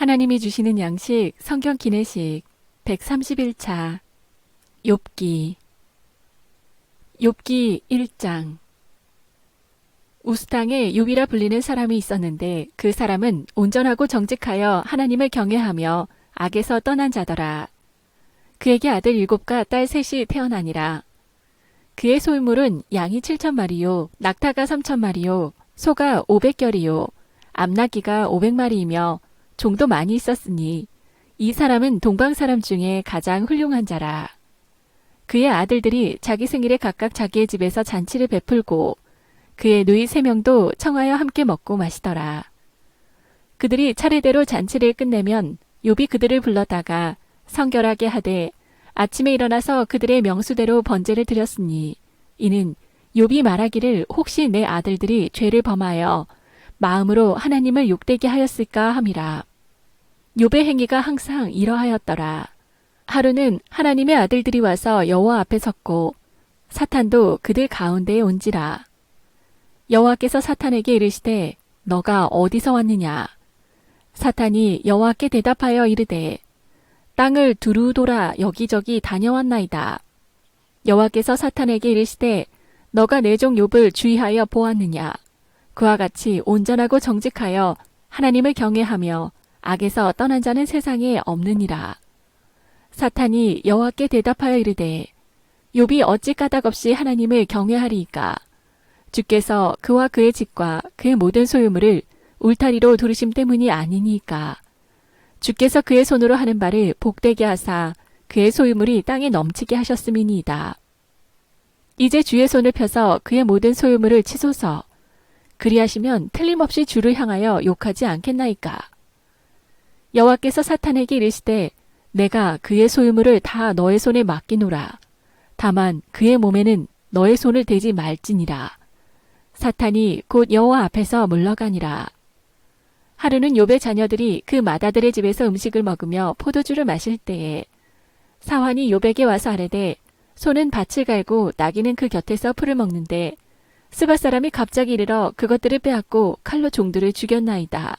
하나님이 주시는 양식 성경 기내식 131차 욥기 욥기 1장 우스당에 욥이라 불리는 사람이 있었는데 그 사람은 온전하고 정직하여 하나님을 경외하며 악에서 떠난 자더라. 그에게 아들 일곱과 딸 셋이 태어나니라. 그의 소유물은 양이 칠천 마리요, 낙타가 삼천 마리요, 소가 오백 결이요, 암나기가 오백 마리이며 종도 많이 있었으니 이 사람은 동방 사람 중에 가장 훌륭한 자라. 그의 아들들이 자기 생일에 각각 자기의 집에서 잔치를 베풀고 그의 누이 세 명도 청하여 함께 먹고 마시더라. 그들이 차례대로 잔치를 끝내면 욥이 그들을 불러다가 성결하게 하되 아침에 일어나서 그들의 명수대로 번제를 드렸으니 이는 욥이 말하기를 혹시 내 아들들이 죄를 범하여 마음으로 하나님을 욕되게 하였을까 함이라. 욥의 행위가 항상 이러하였더라. 하루는 하나님의 아들들이 와서 여호와 앞에 섰고 사탄도 그들 가운데에 온지라. 여호와께서 사탄에게 이르시되 너가 어디서 왔느냐? 사탄이 여호와께 대답하여 이르되 땅을 두루 돌아 여기저기 다녀왔나이다. 여호와께서 사탄에게 이르시되 너가 내 종 욥을 주의하여 보았느냐? 그와 같이 온전하고 정직하여 하나님을 경외하며 악에서 떠난 자는 세상에 없느니라. 사탄이 여호와께 대답하여 이르되 욥이 어찌 까닭없이 하나님을 경외하리이까 주께서 그와 그의 집과 그의 모든 소유물을 울타리로 두르심 때문이 아니니까 주께서 그의 손으로 하는 바를 복되게 하사 그의 소유물이 땅에 넘치게 하셨음이니이다. 이제 주의 손을 펴서 그의 모든 소유물을 치소서. 그리하시면 틀림없이 주를 향하여 욕하지 않겠나이까. 여호와께서 사탄에게 이르시되 내가 그의 소유물을 다 너의 손에 맡기노라. 다만 그의 몸에는 너의 손을 대지 말지니라. 사탄이 곧 여호와 앞에서 물러가니라. 하루는 욥의 자녀들이 그 마다들의 집에서 음식을 먹으며 포도주를 마실 때에 사환이 욥에게 와서 아뢰되 소는 밭을 갈고 나귀는 그 곁에서 풀을 먹는데 스바 사람이 갑자기 이르러 그것들을 빼앗고 칼로 종들을 죽였나이다.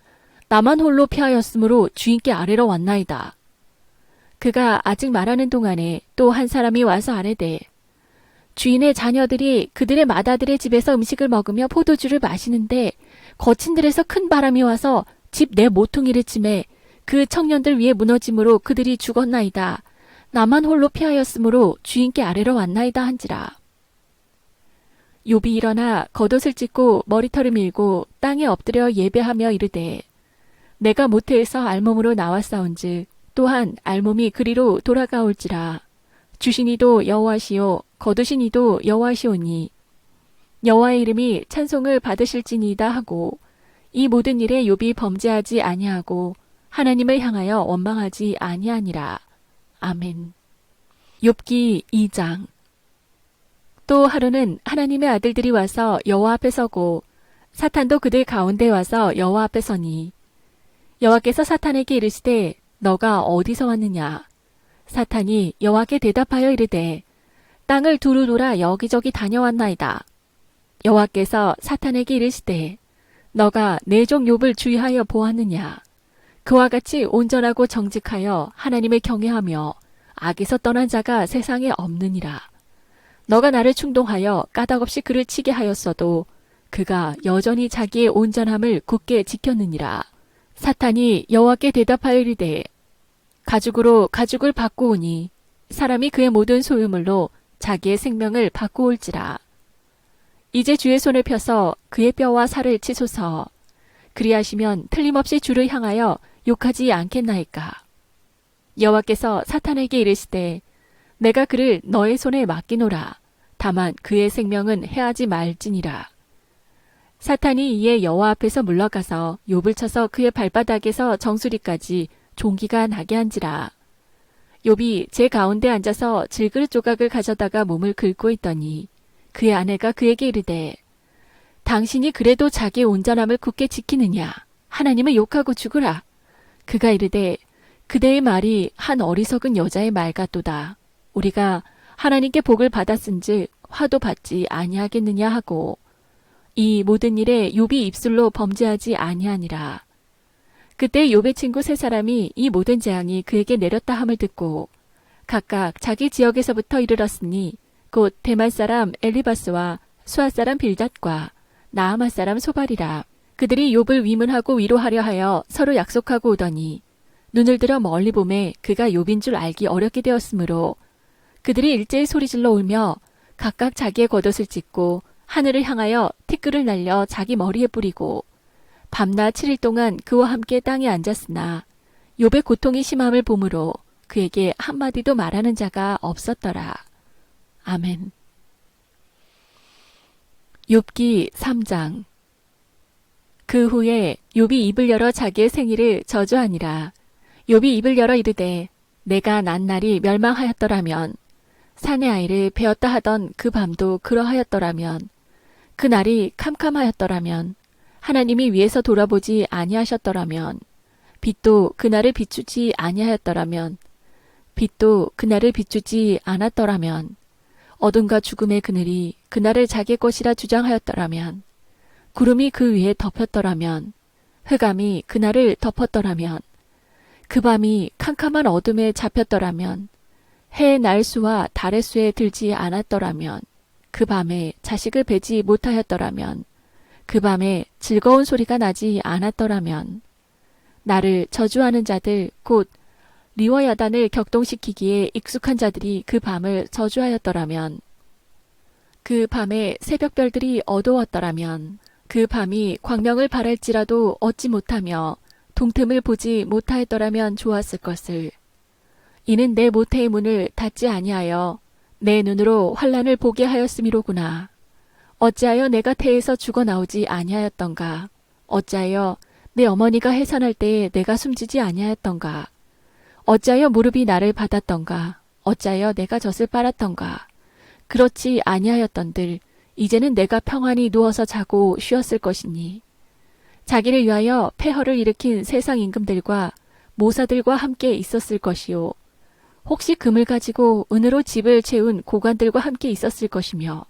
나만 홀로 피하였으므로 주인께 아래로 왔나이다. 그가 아직 말하는 동안에 또 한 사람이 와서 아뢰되 주인의 자녀들이 그들의 마다들의 집에서 음식을 먹으며 포도주를 마시는데 거친 들에서 큰 바람이 와서 집 내 모퉁이를 침해 그 청년들 위에 무너짐으로 그들이 죽었나이다. 나만 홀로 피하였으므로 주인께 아래로 왔나이다 한지라. 욥이 일어나 겉옷을 찢고 머리털을 밀고 땅에 엎드려 예배하며 이르되 내가 모태에서 알몸으로 나왔사온즉 또한 알몸이 그리로 돌아가올지라. 주신이도 여호와시요 거두신이도 여호와시오니 여호와의 이름이 찬송을 받으실지니이다 하고 이 모든 일에 욥이 범죄하지 아니하고 하나님을 향하여 원망하지 아니하니라. 아멘. 욥기 2장. 또 하루는 하나님의 아들들이 와서 여호와 앞에 서고 사탄도 그들 가운데 와서 여호와 앞에 서니 여호와께서 사탄에게 이르시되 너가 어디서 왔느냐? 사탄이 여호와께 대답하여 이르되 땅을 두루 돌아 여기저기 다녀왔나이다. 여호와께서 사탄에게 이르시되 너가 내 종 욥을 주의하여 보았느냐? 그와 같이 온전하고 정직하여 하나님을 경외하며 악에서 떠난 자가 세상에 없느니라. 너가 나를 충동하여 까닭없이 그를 치게 하였어도 그가 여전히 자기의 온전함을 굳게 지켰느니라. 사탄이 여호와께 대답하여 이르되 가죽으로 가죽을 바꾸오니 사람이 그의 모든 소유물로 자기의 생명을 바꾸올지라. 이제 주의 손을 펴서 그의 뼈와 살을 치소서. 그리하시면 틀림없이 주를 향하여 욕하지 않겠나이까. 여호와께서 사탄에게 이르시되 내가 그를 너의 손에 맡기노라. 다만 그의 생명은 해하지 말지니라. 사탄이 이에 여호와 앞에서 물러가서 욥을 쳐서 그의 발바닥에서 정수리까지 종기가 나게 한지라. 욥이 제 가운데 앉아서 질그릇 조각을 가져다가 몸을 긁고 있더니 그의 아내가 그에게 이르되 당신이 그래도 자기 온전함을 굳게 지키느냐? 하나님을 욕하고 죽으라. 그가 이르되 그대의 말이 한 어리석은 여자의 말 같도다. 우리가 하나님께 복을 받았은즉 화도 받지 아니하겠느냐? 하고 이 모든 일에 욥이 입술로 범죄하지 아니하니라. 그때 욥의 친구 세 사람이 이 모든 재앙이 그에게 내렸다 함을 듣고 각각 자기 지역에서부터 이르렀으니 곧 대만 사람 엘리바스와 수아 사람 빌닷과 나아마 사람 소발이라. 그들이 욥을 위문하고 위로하려 하여 서로 약속하고 오더니 눈을 들어 멀리 보매 그가 욥인 줄 알기 어렵게 되었으므로 그들이 일제히 소리질러 울며 각각 자기의 겉옷을 찢고 하늘을 향하여 티끌을 날려 자기 머리에 뿌리고 밤낮 7일 동안 그와 함께 땅에 앉았으나 욥의 고통이 심함을 보므로 그에게 한마디도 말하는 자가 없었더라. 아멘. 욥기 3장 그 후에 욥이 입을 열어 자기의 생일을 저주하니라. 욥이 입을 열어 이르되 내가 난 날이 멸망하였더라면 사내 아이를 베었다 하던 그 밤도 그러하였더라면 그 날이 캄캄하였더라면 하나님이 위에서 돌아보지 아니하셨더라면 빛도 그날을 비추지 아니하였더라면 빛도 그날을 비추지 않았더라면 어둠과 죽음의 그늘이 그날을 자기 것이라 주장하였더라면 구름이 그 위에 덮였더라면 흑암이 그날을 덮었더라면 그 밤이 캄캄한 어둠에 잡혔더라면 해의 날수와 달의 수에 들지 않았더라면 그 밤에 자식을 베지 못하였더라면 그 밤에 즐거운 소리가 나지 않았더라면 나를 저주하는 자들 곧 리워 야단을 격동시키기에 익숙한 자들이 그 밤을 저주하였더라면 그 밤에 새벽별들이 어두웠더라면 그 밤이 광명을 바랄지라도 얻지 못하며 동틈을 보지 못하였더라면 좋았을 것을. 이는 내 모태의 문을 닫지 아니하여 내 눈으로 환란을 보게 하였음이로구나. 어찌하여 내가 태에서 죽어 나오지 아니하였던가? 어찌하여 내 어머니가 해산할 때에 내가 숨지지 아니하였던가? 어찌하여 무릎이 나를 받았던가? 어찌하여 내가 젖을 빨았던가? 그렇지 아니하였던들 이제는 내가 평안히 누워서 자고 쉬었을 것이니 자기를 위하여 폐허를 일으킨 세상 임금들과 모사들과 함께 있었을 것이요 혹시 금을 가지고 은으로 집을 채운 고관들과 함께 있었을 것이며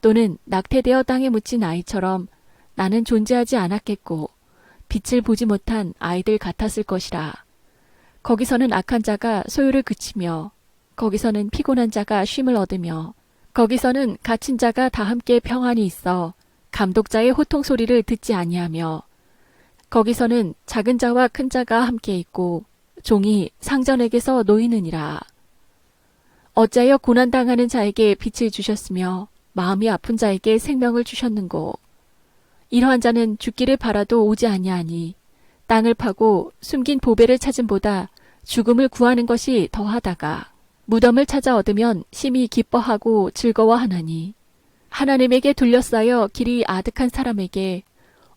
또는 낙태되어 땅에 묻힌 아이처럼 나는 존재하지 않았겠고 빛을 보지 못한 아이들 같았을 것이라. 거기서는 악한 자가 소유를 그치며 거기서는 피곤한 자가 쉼을 얻으며 거기서는 갇힌 자가 다 함께 평안히 있어 감독자의 호통 소리를 듣지 아니하며 거기서는 작은 자와 큰 자가 함께 있고 종이 상전에게서 놓이느니라. 어찌하여 고난당하는 자에게 빛을 주셨으며 마음이 아픈 자에게 생명을 주셨는고. 이러한 자는 죽기를 바라도 오지 아니하니 땅을 파고 숨긴 보배를 찾음보다 죽음을 구하는 것이 더하다가 무덤을 찾아 얻으면 심히 기뻐하고 즐거워하나니 하나님에게 둘러싸여 길이 아득한 사람에게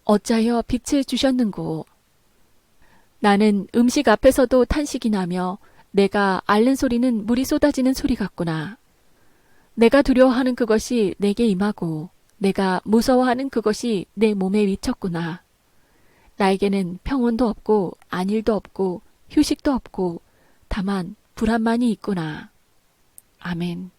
어찌하여 빛을 주셨는고. 나는 음식 앞에서도 탄식이 나며 내가 앓는 소리는 물이 쏟아지는 소리 같구나. 내가 두려워하는 그것이 내게 임하고 내가 무서워하는 그것이 내 몸에 미쳤구나. 나에게는 평온도 없고 안일도 없고 휴식도 없고 다만 불안만이 있구나. 아멘.